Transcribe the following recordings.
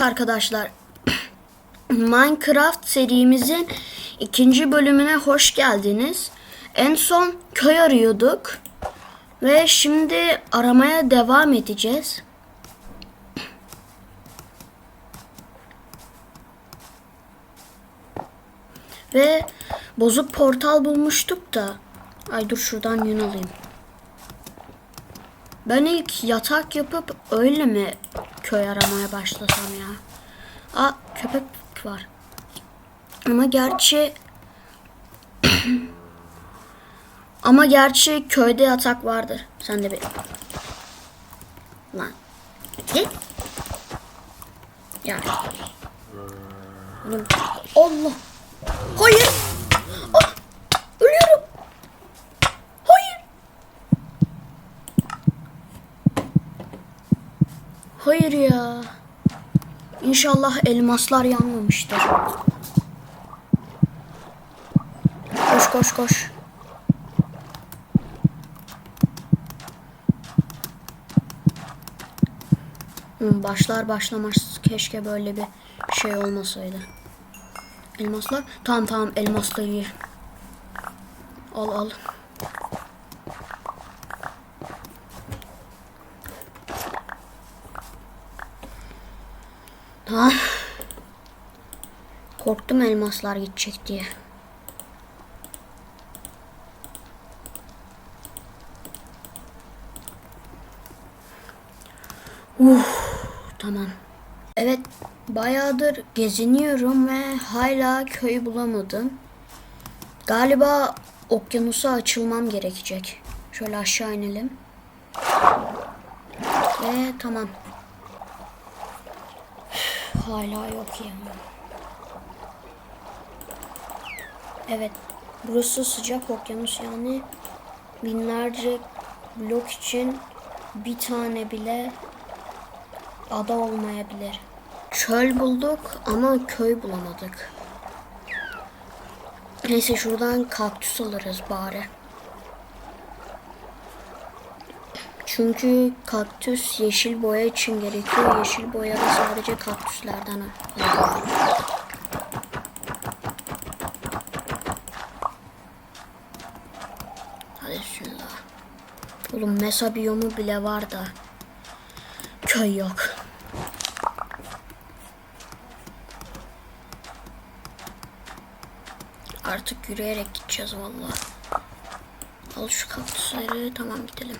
Arkadaşlar Minecraft serimizin ikinci bölümüne hoş geldiniz. En son köy arıyorduk ve şimdi aramaya devam edeceğiz. Ve bozuk portal bulmuştuk da. Ay dur şuradan yün alayım. Ben ilk yatak yapıp öyle mi köy aramaya başlasam ya? Aa köpek var. Ama gerçi ama gerçi köyde yatak vardır. Sen de bir lan git. Ya. Allah. Hayır. Ah, ölüyorum. Hayır. Hayır ya. İnşallah elmaslar yanmamıştır. Koş koş koş. Başlar başlamaz keşke böyle bir şey olmasaydı. Elmaslar? Tamam tamam elmasları ye. Al al. Ah. Korktum elmaslar gidecek diye. Uh, tamam. Evet, bayağıdır geziniyorum ve hala köy bulamadım. Galiba okyanusa açılmam gerekecek. Şöyle aşağı inelim. Ve tamam. Hala yok ya. Evet. Burası sıcak okyanus yani binlerce blok için bir tane bile ada olmayabilir. Çöl bulduk ama köy bulamadık. Neyse şuradan kaktüs alırız bari. Çünkü kaktüs yeşil boya için gerekiyor. Yeşil boya da sadece kaktüslerden alınıyor. Hadi bismillah. Oğlum mesa biyomu bile var da köy yok. Artık yürüyerek gideceğiz vallahi. Al şu kaktüsleri tamam gidelim.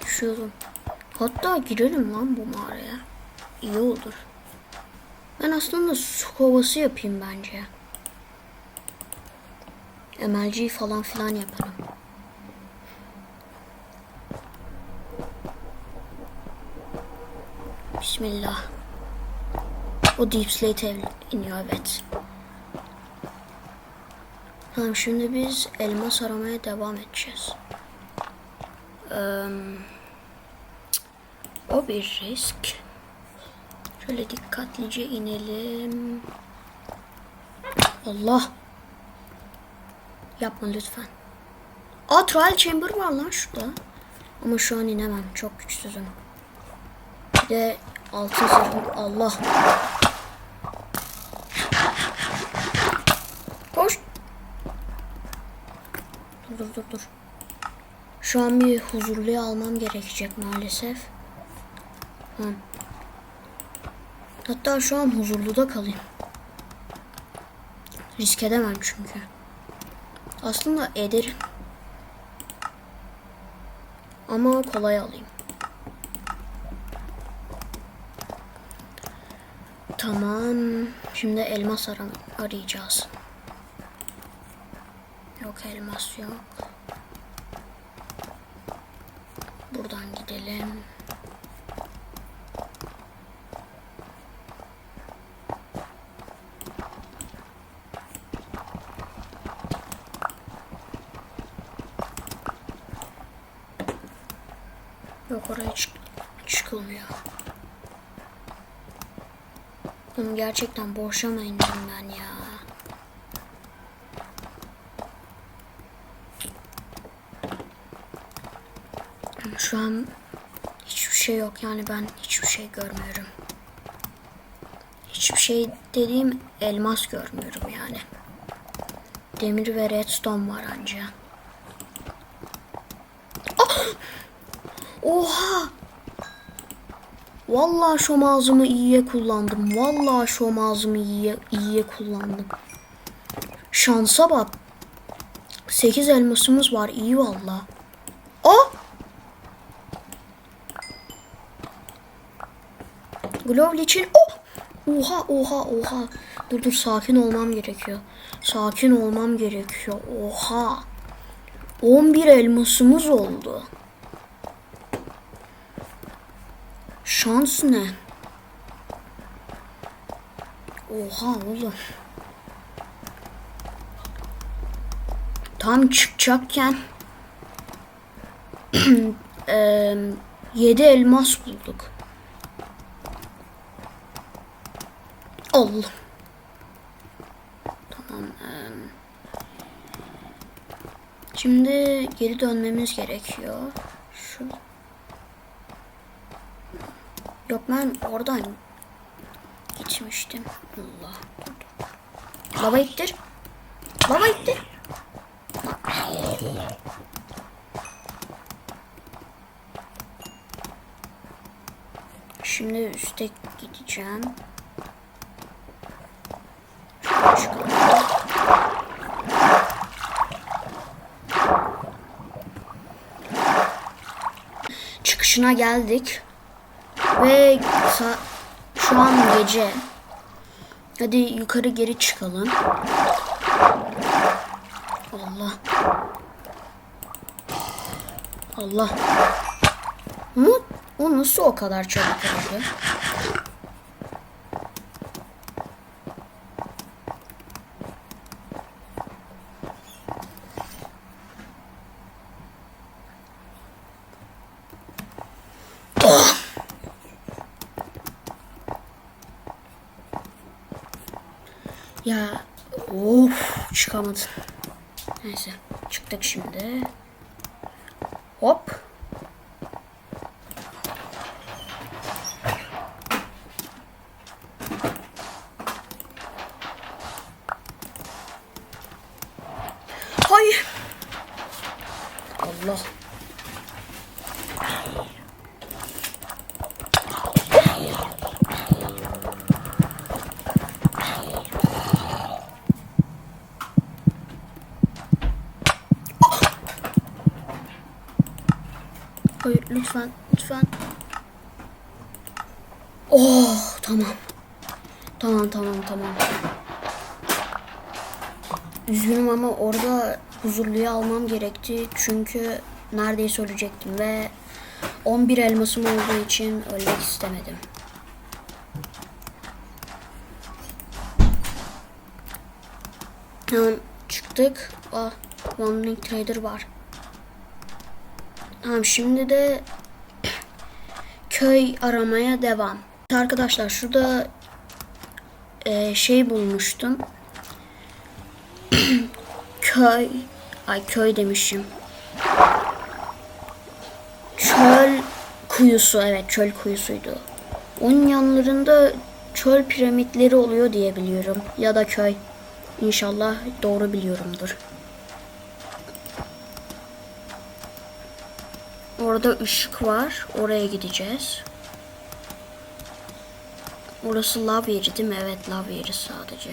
Düşüyorum. Hatta girelim lan bu mağaraya. İyi olur. Ben aslında su kovası yapayım bence. MLG falan filan yaparım. Bismillah. O Deep Slate iniyor evet. Tamam şimdi biz elmas aramaya devam edeceğiz. Eee, o bir risk. Şöyle dikkatlice inelim. Allah. Yapma lütfen. Aa trial chamber var lan şurada. Ama şu an inemem. Çok güçsüzüm. Bir de altın zırhım. Allah. Koş. Dur dur dur. Şu an bir huzurluya almam gerekecek maalesef. Hı. Hatta şu an huzurluda kalayım. Risk edemem çünkü. Aslında ederim. Ama kolay alayım. Tamam. Şimdi elmas arayacağız. Yok elmas yok. Buradan gidelim. Yok oraya çık çıkılmıyor. Oğlum gerçekten boşa mı indim ben ya? Şu an hiçbir şey yok yani ben hiçbir şey görmüyorum. Hiçbir şey dediğim elmas görmüyorum yani. Demir ve redstone var anca. Ah! Oha! Vallahi şom ağzımı iyiye kullandım. Vallahi şom ağzımı iyiye, iyiye kullandım. Şansa bak. 8 elmasımız var. iyi vallahi. Aa! Glove için oh! Oha oha oha. Dur dur sakin olmam gerekiyor. Sakin olmam gerekiyor. Oha. 11 elmasımız oldu. Şans ne? Oha oğlum. Tam çıkacakken 7 elmas bulduk. Allah. Tamam. Şimdi geri dönmemiz gerekiyor. Şu. Yok ben oradan gitmiştim. Allah. Baba ittir. Baba ittir. Şimdi üste gideceğim. Şuradan çıkalım. Çıkışına geldik. Ve şu an gece. Hadi yukarı geri çıkalım. Allah. Allah. Umut, o nasıl o kadar çabuk oldu? Oh! Ya of çıkamadım. Neyse çıktık şimdi. Hop. Hayır. Allah. Hayır lütfen lütfen. Oh tamam. Tamam tamam tamam. Üzgünüm ama orada huzurluyu almam gerekti. Çünkü neredeyse ölecektim ve 11 elmasım olduğu için ölmek istemedim. Hemen çıktık. Ah, Wandering Trader var. Tamam şimdi de köy aramaya devam. Arkadaşlar şurada e, şey bulmuştum. köy ay köy demişim. Çöl kuyusu evet çöl kuyusuydu. Onun yanlarında çöl piramitleri oluyor diye biliyorum. Ya da köy. İnşallah doğru biliyorumdur. Orada ışık var. Oraya gideceğiz. Orası lav yeri değil mi? Evet lav yeri sadece.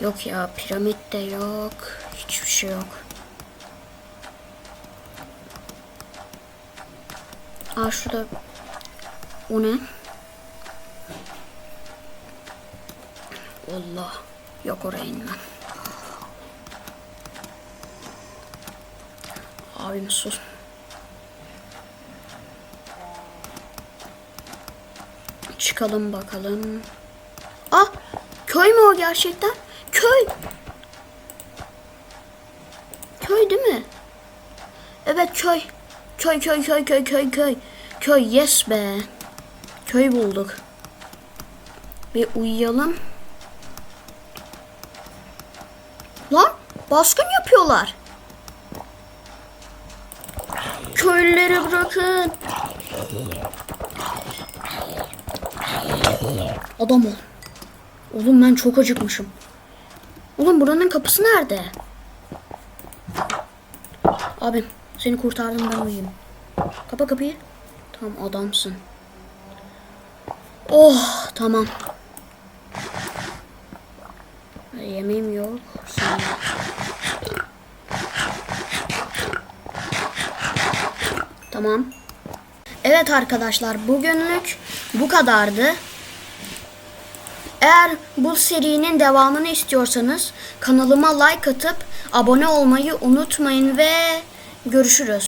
Yok ya piramit de yok. Hiçbir şey yok. Aa şurada o ne? Allah. Yok oraya inmem. Abim sus. Çıkalım bakalım. Ah! Köy mü o gerçekten? Köy! Köy değil mi? Evet köy. Köy köy köy köy köy köy. Köy yes be. Köy bulduk. Bir uyuyalım. Lan baskın yapıyorlar. köylüleri bırakın. Adam ol. Oğlum ben çok acıkmışım. Oğlum buranın kapısı nerede? Abim seni kurtardım ben uyuyayım. Kapa kapıyı. Tamam adamsın. Oh tamam. Yemeğim yok. Sen... Tamam. Evet arkadaşlar bugünlük bu kadardı. Eğer bu serinin devamını istiyorsanız kanalıma like atıp abone olmayı unutmayın ve görüşürüz.